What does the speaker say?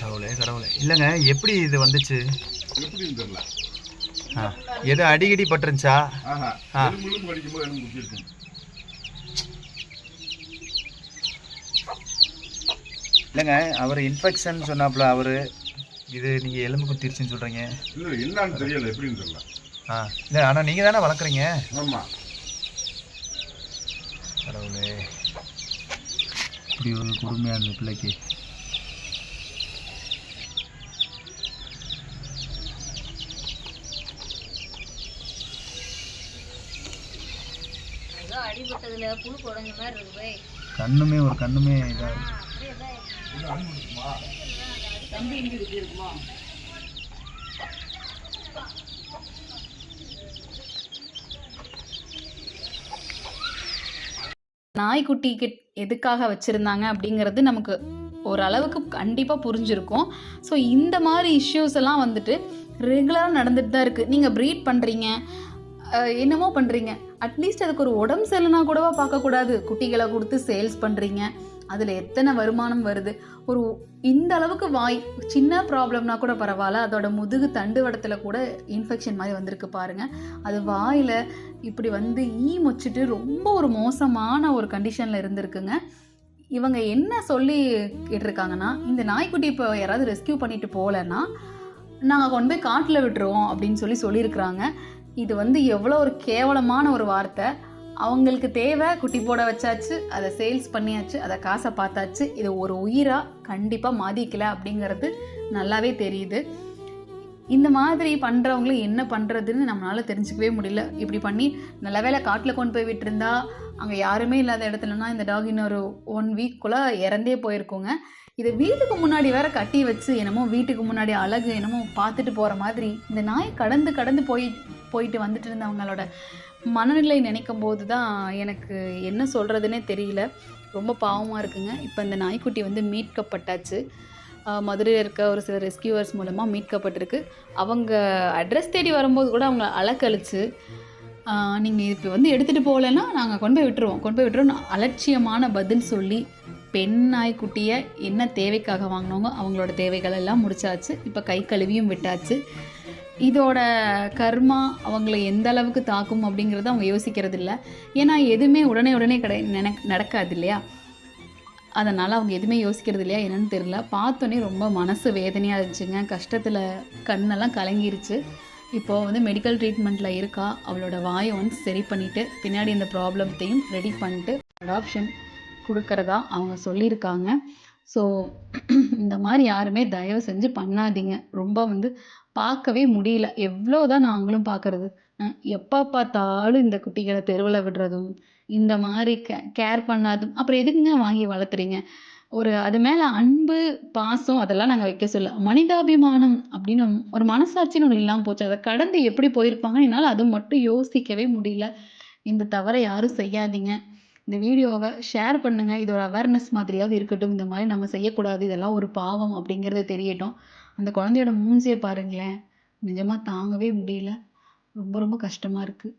கடவுளே கடவுளே. இல்லைங்க எப்படி இது வந்துச்சு? எப்படின்னு தெரியல. ஆ எது அடிக்கடி பட்டுருந்துச்சா? ஆஹா ஆ. எலும்பு எலும்பு கடிக்கும்போது எலும்பு குத்திருக்கும். இல்லைங்க அவர் இன்ஃபெக்ஷன் சொன்னாப்புல அவர். இது நீங்கள் எலும்பு குத்திருச்சுன்னு சொல்கிறீங்க இல்லை என்னன்னு தெரியல எப்படின்னு தெரியல. ஆ இல்லை ஆனால் நீங்கள் தானே வளர்க்குறீங்க. ஆமா. கடவுளே. இப்படி ஒரு கொடுமையாக அந்த பிள்ளைக்கு. ஏதோ அடிபட்டதுல புழு குடஞ்ச மாதிரி இருக்கு போய். கண்ணுமே ஒரு கண்ணுமே இதாக தம்பி இங்கே இருக்கு இருக்குமா நாய்க்குட்டி கிட் எதுக்காக வச்சுருந்தாங்க அப்படிங்கிறது நமக்கு ஓரளவுக்கு கண்டிப்பாக புரிஞ்சிருக்கும். ஸோ இந்த மாதிரி இஷ்யூஸ் எல்லாம் வந்துட்டு ரெகுலராக நடந்துட்டு தான் இருக்குது நீங்கள் ப்ரீட் பண்ணுறீங்க என்னமோ பண்ணுறீங்க அட்லீஸ்ட் அதுக்கு ஒரு உடம்பு சரியில்லைனா கூடவா பார்க்கக்கூடாது. குட்டிகளை கொடுத்து சேல்ஸ் பண்ணுறீங்க அதில் எத்தனை வருமானம் வருது? ஒரு இந்த அளவுக்கு வாய் சின்ன ப்ராப்ளம்னா கூட பரவாயில்ல. அதோட முதுகு தண்டுவடத்தில் கூட இன்ஃபெக்ஷன் மாதிரி வந்திருக்கு பாருங்கள் அது வாயில் இப்படி வந்து ஈ மொச்சிட்டு ரொம்ப ஒரு மோசமான ஒரு கண்டிஷனில் இருந்திருக்குங்க. இவங்க என்ன சொல்லி கேட்டிருக்காங்கன்னா இந்த நாய்க்குட்டி இப்போ யாராவது ரெஸ்க்யூ பண்ணிட்டு போகலன்னா நாங்கள் கொண்டு போய் காட்டில் விட்டுருவோம் அப்படின்னு சொல்லி சொல்லியிருக்கிறாங்க. இது வந்து எவ்வளோ ஒரு கேவலமான ஒரு வார்த்தை. அவங்களுக்கு தேவை குட்டி போட வச்சாச்சு அதை சேல்ஸ் பண்ணியாச்சு அதை காசை பார்த்தாச்சு. இது ஒரு உயிராக கண்டிப்பாக மாதிக்கல அப்படிங்கிறது நல்லாவே தெரியுது. இந்த மாதிரி பண்ணுறவங்கள என்ன பண்ணுறதுன்னு நம்மளால் தெரிஞ்சுக்கவே முடியல. இப்படி பண்ணி நல்ல வேளை காட்டில் கொண்டு போய் விட்டுருந்தா அங்கே யாருமே இல்லாத இடத்துலனா இந்த டாக் இன்னொரு ஒன் வீக்குள்ளே இறந்தே போயிருக்கோங்க. இதை வீட்டுக்கு முன்னாடி வேற கட்டி வச்சு என்னமோ வீட்டுக்கு முன்னாடி அழகு என்னமோ பார்த்துட்டு போகிற மாதிரி இந்த நாய் கடந்து கடந்து போய் போயிட்டு வந்துட்டு இருந்தவங்களோட மனநிலை நினைக்கும் போது தான் எனக்கு என்ன சொல்கிறதுனே தெரியல. ரொம்ப பாவமாக இருக்குங்க. இப்போ இந்த நாய்க்குட்டி வந்து மீட்கப்பட்டாச்சு. மதுரையில் இருக்க ஒரு சில ரெஸ்கியூவர்ஸ் மூலமாக மீட்கப்பட்டிருக்கு. அவங்க அட்ரஸ் தேடி வரும்போது கூட அவங்க அலக்கழிச்சு நீங்கள் இப்போ வந்து எடுத்துகிட்டு போகலன்னா நாங்கள் கொண்டு போய் விட்டுருவோம். கொண்டு போய் விட்டுருவோம் அலட்சியமான பதில் சொல்லி பெண் நாய்க்குட்டியை என்ன தேவைக்காக வாங்கினவங்க அவங்களோட தேவைகள் எல்லாம் முடிச்சாச்சு. இப்போ கை கழுவியும் விட்டாச்சு. இதோட கர்மா அவங்கள எந்த அளவுக்கு தாக்கும் அப்படிங்கிறத அவங்க யோசிக்கிறது இல்லை ஏன்னா எதுவுமே உடனே உடனே கிடை நடக்காது இல்லையா? அதனால் அவங்க எதுவுமே யோசிக்கிறது இல்லையா? என்னன்னு தெரியல. பார்த்தோன்னே ரொம்ப மனசு வேதனையாக இருந்துச்சுங்க. கஷ்டத்தில் கண்ணெல்லாம் கலங்கிருச்சு. இப்போது வந்து மெடிக்கல் ட்ரீட்மெண்ட்டில் இருக்கா? அவளோட வாயை வந்து சரி பண்ணிவிட்டு பின்னாடி இந்த ப்ராப்ளத்தையும் ரெடி பண்ணிட்டு அடாப்ஷன் கொடுக்கறதா அவங்க சொல்லியிருக்காங்க. ஸோ இந்த மாதிரி யாருமே தயவு செஞ்சு பண்ணாதீங்க. ரொம்ப வந்து பார்க்கவே முடியல. எவ்வளோ தான் நாங்களும் பார்க்கறது. எப்போ பார்த்தாலும் இந்த குட்டிகளை தெருவில் விடுறதும் இந்த மாதிரி கே கேர் பண்ணாதும். அப்புறம் எதுக்குங்க வாங்கி வளர்த்துறீங்க? ஒரு அது மேலே அன்பு பாசம் அதெல்லாம் நாங்கள் வைக்க சொல்ல. மனிதாபிமானம் அப்படின்னு ஒரு மனசாட்சின்னு ஒன்று இல்லாமல் போச்சு. அதை கடந்து எப்படி போயிருப்பாங்க என்னால் அது மட்டும் யோசிக்கவே முடியல. இந்த தவறை யாரும் செய்யாதீங்க. இந்த வீடியோவை ஷேர் பண்ணுங்க. இது ஒரு அவேர்னஸ் மாதிரியாவது இருக்கட்டும். இந்த மாதிரி நம்ம செய்யக்கூடாது. இதெல்லாம் ஒரு பாவம் அப்படிங்கிறது தெரியட்டும். அந்த குழந்தையோட மூஞ்சியை பாருங்களேன். நிஜமாக தாங்கவே முடியல. ரொம்ப ரொம்ப கஷ்டமாக இருக்குது